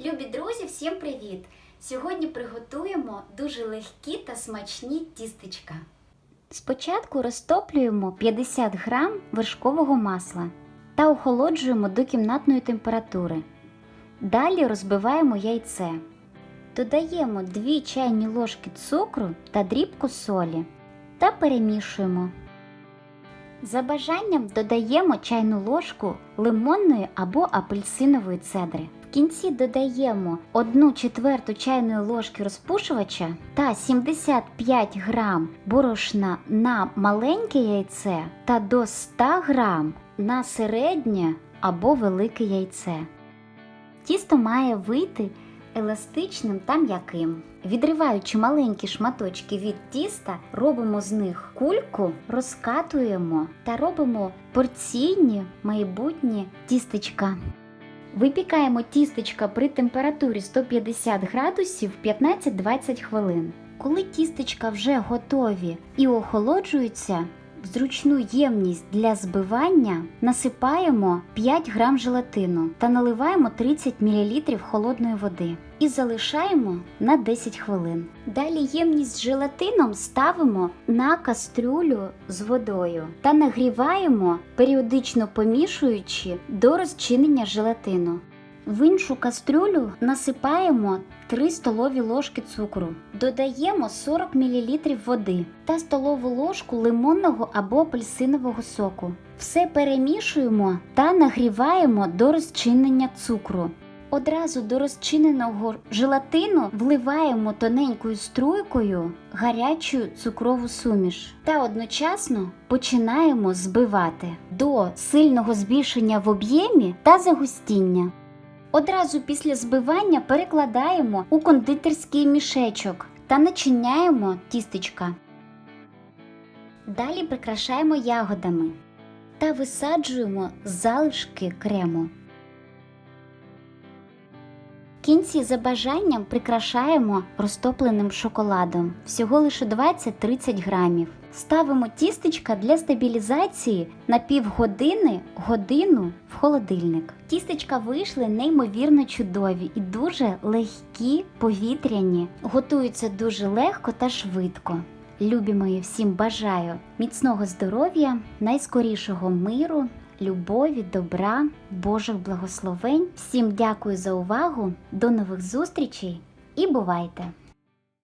Любі друзі, всім привіт! Сьогодні приготуємо дуже легкі та смачні тістечка. Спочатку розтоплюємо 50 грам вершкового масла та охолоджуємо до кімнатної температури. Далі розбиваємо яйце. Додаємо 2 чайні ложки цукру та дрібку солі та перемішуємо. За бажанням додаємо чайну ложку лимонної або апельсинової цедри. Кінці додаємо 1 четверту чайної ложки розпушувача та 75 грам борошна на маленьке яйце та до 100 грам на середнє або велике яйце. Тісто має вийти еластичним та м'яким. Відриваючи маленькі шматочки від тіста, робимо з них кульку, розкатуємо та робимо порційні майбутні тістечка. Випікаємо тістечка при температурі 150 градусів 15-20 хвилин. Коли тістечка вже готові і охолоджуються, зручну ємність для збивання насипаємо 5 грам желатину та наливаємо 30 мл холодної води і залишаємо на 10 хвилин. Далі ємність з желатином ставимо на кастрюлю з водою та нагріваємо, періодично помішуючи до розчинення желатину. В іншу кастрюлю насипаємо 3 столові ложки цукру, додаємо 40 мл води та столову ложку лимонного або апельсинового соку. Все перемішуємо та нагріваємо до розчинення цукру. Одразу до розчиненого желатину вливаємо тоненькою струйкою гарячу цукрову суміш та одночасно починаємо збивати до сильного збільшення в об'ємі та загустіння. Одразу після збивання перекладаємо у кондитерський мішечок та начиняємо тістечка. Далі прикрашаємо ягодами та висаджуємо залишки крему. В кінці за бажанням прикрашаємо розтопленим шоколадом всього лише 20-30 грамів. Ставимо тістечка для стабілізації на півгодини годину в холодильник. Тістечка вийшли неймовірно чудові і дуже легкі, повітряні, готуються дуже легко та швидко. Любі мої, всім бажаю міцного здоров'я, найскорішого миру, любові, добра, Божих благословень. Всім дякую за увагу, до нових зустрічей і бувайте!